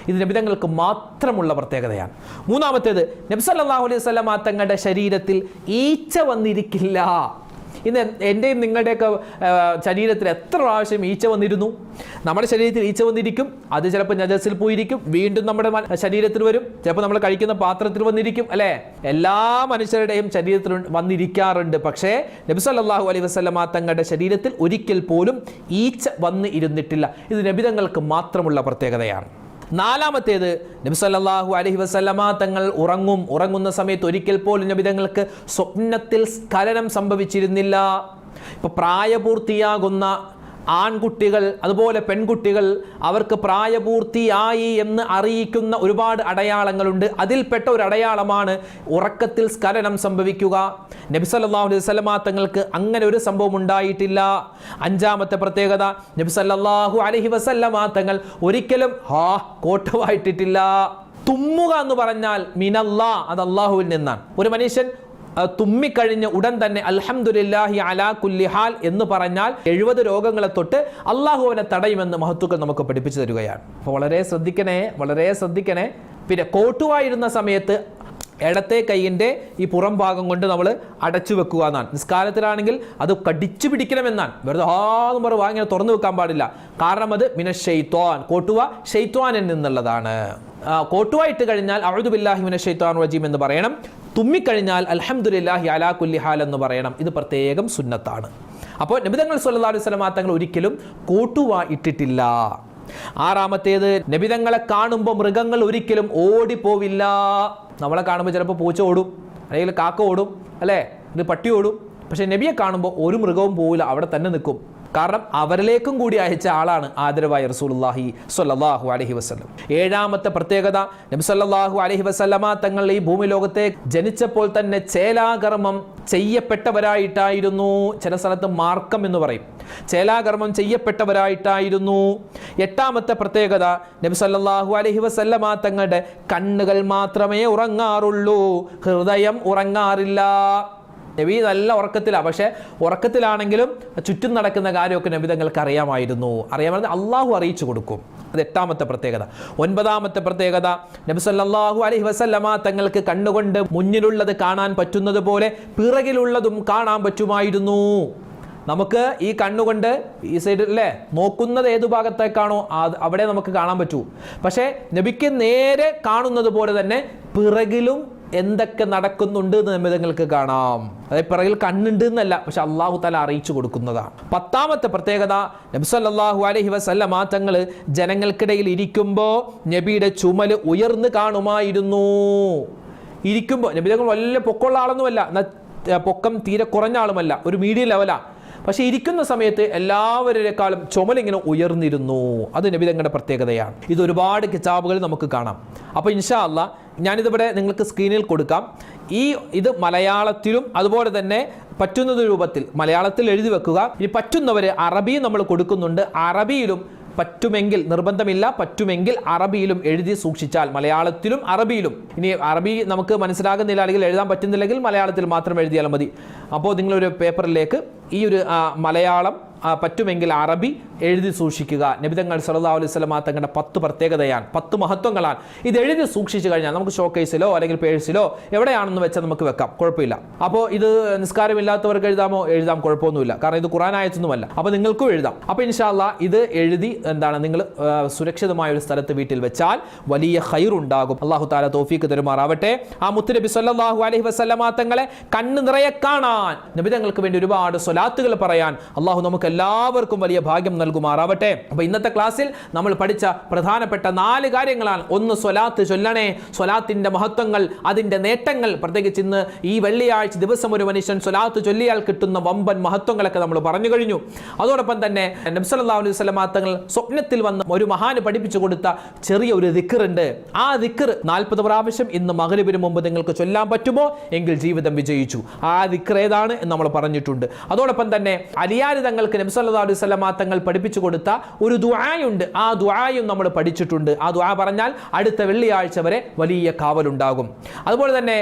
Speaker 1: ഇത് നബിതങ്ങൾക്ക് മാത്രമുള്ള പ്രത്യേകതയാണ്. മൂന്നാമത്തേത് നബി സല്ലല്ലാഹു അലൈഹി വസല്ലമ തങ്ങളുടെ ശരീരത്തിൽ ഈച്ച വന്നിരിക്കില്ല. ഇന്ന് എന്റെയും നിങ്ങളുടെയൊക്കെ ശരീരത്തിൽ എത്ര പ്രാവശ്യം ഈച്ച വന്നിരുന്നു? നമ്മുടെ ശരീരത്തിൽ ഈച്ച വന്നിരിക്കും. അത് ചിലപ്പോൾ നജസിൽ പോയിരിക്കും. വീണ്ടും നമ്മുടെ ശരീരത്തിൽ വരും. ചിലപ്പോൾ നമ്മൾ കഴിക്കുന്ന പാത്രത്തിൽ വന്നിരിക്കും അല്ലേ? എല്ലാ മനുഷ്യരുടെയും ശരീരത്തിൽ വന്നിരിക്കാറുണ്ട്. പക്ഷേ നബി സല്ലല്ലാഹു അലൈഹി വസല്ലമ തങ്ങളുടെ ശരീരത്തിൽ ഒരിക്കൽ പോലും ഈച്ച വന്ന് ഇരുന്നിട്ടില്ല. ഇത് നബിതങ്ങൾക്ക് മാത്രമുള്ള പ്രത്യേകതയാണ്. നാലാമത്തേത് നബി അലഹി വസ്ലമ തങ്ങൾ ഉറങ്ങും. ഉറങ്ങുന്ന സമയത്ത് ഒരിക്കൽ പോലും നബിതങ്ങൾക്ക് സ്വപ്നത്തിൽ സ്ഖലനം സംഭവിച്ചിരുന്നില്ല. ഇപ്പൊ പ്രായപൂർത്തിയാകുന്ന ആൺകുട്ടികൾ അതുപോലെ പെൺകുട്ടികൾ അവർക്ക് പ്രായപൂർത്തിയായി എന്ന് അറിയിക്കുന്ന ഒരുപാട് അടയാളങ്ങളുണ്ട്. അതിൽപ്പെട്ട ഒരു അടയാളമാണ് ഉറക്കത്തിൽ സ്കലനം സംഭവിക്കുക. നബി സല്ലല്ലാഹു അലൈഹി തങ്ങൾക്ക് അങ്ങനെ ഒരു സംഭവം ഉണ്ടായിട്ടില്ല. അഞ്ചാമത്തെ പ്രത്യേകത നബിസല്ലാഹു അലഹി വസല്ലമ തങ്ങൾ ഒരിക്കലും ഹാ കോട്ടവായിട്ടിട്ടില്ല. തുമ്മുക എന്ന് പറഞ്ഞാൽ മിനല്ലാ അത് അള്ളാഹുവിൽ നിന്നാണ്. ഒരു മനുഷ്യൻ തുമ്മിക്കഴിഞ്ഞ് ഉടൻ തന്നെ അൽഹംദുലില്ലാഹി അലാ കുല്ലിഹാൽ എന്ന് പറഞ്ഞാൽ എഴുപത് രോഗങ്ങളെ തൊട്ട് അള്ളാഹു അവനെ തടയുമെന്ന് മഹത്തുക്കൾ നമുക്ക് പഠിപ്പിച്ചു തരികയാണ്. അപ്പോൾ വളരെ ശ്രദ്ധിക്കണേ വളരെ ശ്രദ്ധിക്കണേ. പിന്നെ കോട്ടുവായിരുന്ന സമയത്ത് ഇടത്തെ കൈയിന്റെ ഈ പുറം ഭാഗം കൊണ്ട് നമ്മൾ അടച്ചു വെക്കുക എന്നാണ്. നിസ്കാരത്തിലാണെങ്കിൽ അത് കടിച്ചു പിടിക്കണമെന്നാണ്. വെറുതെ ആദ്യം പറ വാങ്ങി തുറന്നു വെക്കാൻ പാടില്ല. കാരണം അത് മിന ഷെയ്ത്വാൻ കോട്ടുവ ഷെയ്ത്വാനിൽ നിന്നുള്ളതാണ്. കോട്ടുവ ഇട്ട് കഴിഞ്ഞാൽ അഴുദുബില്ലാഹി മിന ഷെയ്ത്വാൻ റജീം എന്ന് പറയണം. തുമ്മിക്കഴിഞ്ഞാൽ അലഹമുല്ലാഹി അലാ കുല്ലിഹാൽ എന്ന് പറയണം. ഇത് പ്രത്യേകം സുന്നത്താണ്. അപ്പോൾ നബിതങ്ങൾ സല്ലല്ലാഹു അലൈഹി വസല്ലമ തങ്ങൾ ഒരിക്കലും കോട്ടുവ ഇട്ടിട്ടില്ല. ആറാമത്തേത് നബിതങ്ങളെ കാണുമ്പോൾ മൃഗങ്ങൾ ഒരിക്കലും ഓടിപ്പോവില്ല. നമ്മളെ കാണുമ്പോൾ ചിലപ്പോൾ പൂച്ച ഓടും അല്ലെങ്കിൽ കാക്ക ഓടും അല്ലേ? ഇത് പട്ടി ഓടും. പക്ഷേ നബിയെ കാണുമ്പോൾ ഒരു മൃഗവും പോവില്ല അവിടെ തന്നെ നിൽക്കും. കാരണം അവരിലേക്കും കൂടി അയച്ച ആളാണ് ആദരവായ റസൂലുള്ളാഹി സ്വല്ലല്ലാഹു അലഹി വസ്ലം ഏഴാമത്തെ പ്രത്യേകത നബി സല്ലാഹു അലൈഹി വസല്ലമ തങ്ങൾ ഈ ഭൂമി ലോകത്തെ ജനിച്ചപ്പോൾ തന്നെ ചേലാകർമ്മം ചെയ്യപ്പെട്ടവരായിട്ടായിരുന്നു. ചില സ്ഥലത്ത് മാർക്കം എന്ന് പറയും. ചേലാകർമ്മം ചെയ്യപ്പെട്ടവരായിട്ടായിരുന്നു. എട്ടാമത്തെ പ്രത്യേകത നബി സല്ലാഹു അലൈഹി വസല്ലമ തങ്ങളുടെ കണ്ണുകൾ മാത്രമേ ഉറങ്ങാറുള്ളൂ. ഹൃദയം ഉറങ്ങാറില്ല. നബി നല്ല ഉറക്കത്തിലാണ് പക്ഷേ ഉറക്കത്തിലാണെങ്കിലും ചുറ്റും നടക്കുന്ന കാര്യമൊക്കെ നബി തങ്ങൾക്ക് അറിയാമായിരുന്നു അറിയാമായിരുന്നു അള്ളാഹു അറിയിച്ചു കൊടുക്കും. അത് എട്ടാമത്തെ പ്രത്യേകത. ഒൻപതാമത്തെ പ്രത്യേകത നബി സല്ലാഹു അലഹി വസല്ലമ തങ്ങൾക്ക് കണ്ണുകൊണ്ട് മുന്നിലുള്ളത് കാണാൻ പറ്റുന്നത് പോലെ പിറകിലുള്ളതും കാണാൻ പറ്റുമായിരുന്നു. നമുക്ക് ഈ കണ്ണുകൊണ്ട് ഈ സൈഡിൽ അല്ലേ നോക്കുന്നത് ഏതു ഭാഗത്തേക്കാണോ അവിടെ നമുക്ക് കാണാൻ പറ്റൂ. പക്ഷേ നബിക്ക് നേരെ കാണുന്നത് പോലെ തന്നെ പിറകിലും എന്തൊക്കെ നടക്കുന്നുണ്ട് എന്ന് നബിതങ്ങൾക്ക് കാണാം. അതായത് പിറകിൽ കണ്ണുണ്ട് എന്നല്ല പക്ഷെ അള്ളാഹു തല അറിയിച്ചു കൊടുക്കുന്നതാണ്. പത്താമത്തെ പ്രത്യേകത നബി അലഹി വസല്ലമ തങ്ങൾ ജനങ്ങൾക്കിടയിൽ ഇരിക്കുമ്പോൾ നബിയുടെ ചുമൽ ഉയർന്നു കാണുമായിരുന്നു. ഇരിക്കുമ്പോൾ നബി തങ്ങൾ വലിയ പൊക്കമുള്ള ആളൊന്നുമല്ല എന്നാൽ പൊക്കം തീരെ കുറഞ്ഞ ആളുമല്ല ഒരു മീഡിയം ലെവലാണ് പക്ഷെ ഇരിക്കുന്ന സമയത്ത് എല്ലാവരെക്കാളും ചുമലിങ്ങനെ ഉയർന്നിരുന്നു. അത് നബിതങ്ങളുടെ പ്രത്യേകതയാണ്. ഇത് ഒരുപാട് കിതാബുകൾ നമുക്ക് കാണാം. അപ്പോൾ ഇൻഷാ അല്ല ഞാനിതിവിടെ നിങ്ങൾക്ക് സ്ക്രീനിൽ കൊടുക്കാം. ഈ ഇത് മലയാളത്തിലും അതുപോലെ തന്നെ പറ്റുന്നത് രൂപത്തിൽ മലയാളത്തിൽ എഴുതി വെക്കുക. ഇനി പറ്റുന്നവർ അറബിയും നമ്മൾ കൊടുക്കുന്നുണ്ട്. അറബിയിലും പറ്റുമെങ്കിൽ നിർബന്ധമില്ല പറ്റുമെങ്കിൽ അറബിയിലും എഴുതി സൂക്ഷിച്ചാൽ മലയാളത്തിലും അറബിയിലും. ഇനി അറബി നമുക്ക് മനസ്സിലാകുന്നില്ല അല്ലെങ്കിൽ എഴുതാൻ പറ്റുന്നില്ലെങ്കിൽ മലയാളത്തിൽ മാത്രം എഴുതിയാൽ മതി. അപ്പോൾ നിങ്ങളൊരു പേപ്പറിലേക്ക് ഈ ഒരു മലയാളം പറ്റുമെങ്കിൽ അറബി എഴുതി സൂക്ഷിക്കുക. നബിതങ്ങൾ സല്ലല്ലാഹു അലൈഹി വസല്ലമ തങ്ങളുടെ പത്ത് പ്രത്യേകതയാണ് പത്ത് മഹത്വങ്ങളാണ്. ഇത് എഴുതി സൂക്ഷിച്ചു കഴിഞ്ഞാൽ നമുക്ക് ഷോക്കേസിലോ അല്ലെങ്കിൽ പേഴ്സിലോ എവിടെയാണെന്ന് വെച്ചാൽ നമുക്ക് വെക്കാം. കുഴപ്പമില്ല. അപ്പോൾ ഇത് നിസ്കാരമില്ലാത്തവർക്ക് എഴുതാമോ? എഴുതാം കുഴപ്പമൊന്നുമില്ല. കാരണം ഇത് ഖുറാൻ ആയത്തൊന്നുമല്ല. അപ്പോൾ നിങ്ങൾക്കും എഴുതാം. അപ്പോൾ ഇൻഷാല്ല ഇത് എഴുതി എന്താണ് നിങ്ങൾ സുരക്ഷിതമായ ഒരു സ്ഥലത്ത് വീട്ടിൽ വെച്ചാൽ വലിയ ഹൈർ ഉണ്ടാകും. അള്ളാഹു താല തോഫീക്ക് തരുമാറാവട്ടെ. ആ മുത്തുനബി സല്ലല്ലാഹു അലഹി വസല്ലമ തങ്ങളെ കണ്ണ് നിറയെ കാണാൻ. നബി തങ്ങൾക്ക് വേണ്ടി ഒരുപാട് സ്വലാത്തുകൾ പറയാൻ. അള്ളാഹു നമുക്ക് എല്ലാവർക്കും വലിയ ഭാഗ്യം നൽകുമാറാവട്ടെ. അപ്പോൾ ഇന്നത്തെ ക്ലാസ്സിൽ നമ്മൾ പഠിച്ച പ്രധാനപ്പെട്ട നാല് കാര്യങ്ങളാണ്. ഒന്ന് സ്വലാത്ത് ചൊല്ലണേ. സ്വലാത്തിന്റെ മഹത്വങ്ങൾ അതിന്റെ നേട്ടങ്ങൾ. പ്രത്യേകിച്ച് ഇന്ന് ഈ വെള്ളിയാഴ്ച ദിവസം ഒരു മനുഷ്യൻ സ്വലാത്ത് ചൊല്ലിയാൽ കിട്ടുന്ന വമ്പൻ മഹത്വങ്ങളൊക്കെ നമ്മൾ പറഞ്ഞു കഴിഞ്ഞു. അതോടൊപ്പം തന്നെ നബ്സല്ലാ അലൈഹി തങ്ങൾ സ്വപ്നത്തിൽ വന്ന ഒരു മഹാന് പഠിപ്പിച്ചു കൊടുത്ത ചെറിയ ഒരു ദിക്കറുണ്ട് ആ ദിക്കർ നാൽപ്പത് പ്രാവശ്യം ഇന്ന് മകരിവിന് മുമ്പ് നിങ്ങൾക്ക് ചൊല്ലാൻ പറ്റുമോ? എങ്കിൽ ജീവിതം വിജയിച്ചു. ആ ദിക്കർ ഏതാണ് എന്ന് നമ്മൾ പറഞ്ഞിട്ടുണ്ട്. അതോടൊപ്പം തന്നെ അലിയാരി തങ്ങൾക്ക് നബ്സല്ലാ അലൈഹി സ്വലമാ തങ്ങൾ പഠിപ്പിച്ചു കൊടുത്ത ഒരു ദുആയുണ്ട്. ആ ദുആയും നമ്മൾ പഠിച്ചിട്ടുണ്ട്. ആ ദുആ പറഞ്ഞാൽ അടുത്ത വെള്ളിയാഴ്ച വരെ വലിയ കാവലുണ്ടാകും. അതുപോലെ തന്നെ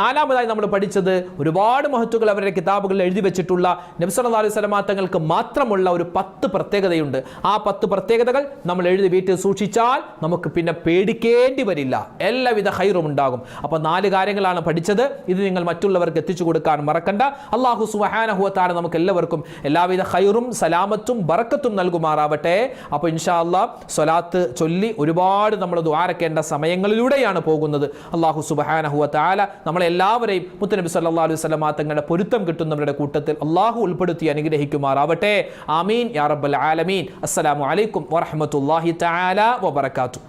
Speaker 1: നാലാമതായി നമ്മൾ പഠിച്ചത് ഒരുപാട് മഹത്തുക്കൾ അവരുടെ കിതാബുകളിൽ എഴുതി വെച്ചിട്ടുള്ള നബി നബ്സല്ലാ അലൈഹി സ്വലമാ തങ്ങൾക്ക് മാത്രമുള്ള ഒരു പത്ത് പ്രത്യേകതയുണ്ട്. ആ പത്ത് പ്രത്യേകതകൾ നമ്മൾ എഴുതി വീട്ടിൽ സൂക്ഷിച്ചാൽ നമുക്ക് പിന്നെ പേടിക്കേണ്ടി വരില്ല. എല്ലാവിധ ഹൈറും ഉണ്ടാകും. അപ്പോൾ നാല് കാര്യങ്ങളാണ് പഠിച്ചത്. ഇത് നിങ്ങൾ മറ്റുള്ളവർക്ക് എത്തിച്ചു കൊടുക്കാൻ മറക്കണ്ട. അള്ളാഹു സുഹാനഹുവത്താണ് നമുക്ക് എല്ലാവർക്കും എല്ലാവിധ ഹൈറും സലാമത്തും ബറക്കത്തും നൽകുമാറാവട്ടെ. അപ്പോൾ ഇൻഷാ അള്ളാഹ് സ്വലാത്ത് ചൊല്ലി ഒരുപാട് നമ്മൾ ദ്വാരക്കേണ്ട സമയങ്ങളിലൂടെയാണ് പോകുന്നത്. അള്ളാഹു സുബഹാനഹുവത്താല നമ്മളെല്ലാവരെയും മുത്തനബി സല്ലാ അലൈഹി സ്വലമാ തങ്ങളുടെ പൊരുത്തം കിട്ടുന്നവരുടെ കൂട്ടത്തിൽ അള്ളാഹു ഉൾപ്പെടുത്തി അനുഗ്രഹിക്കുമാറാവട്ടെ. ആമീൻ. യാ റബ്ബൽ ആലമീൻ. അസ്സലാമു അലൈക്കും തആല വബറകാതുഹു.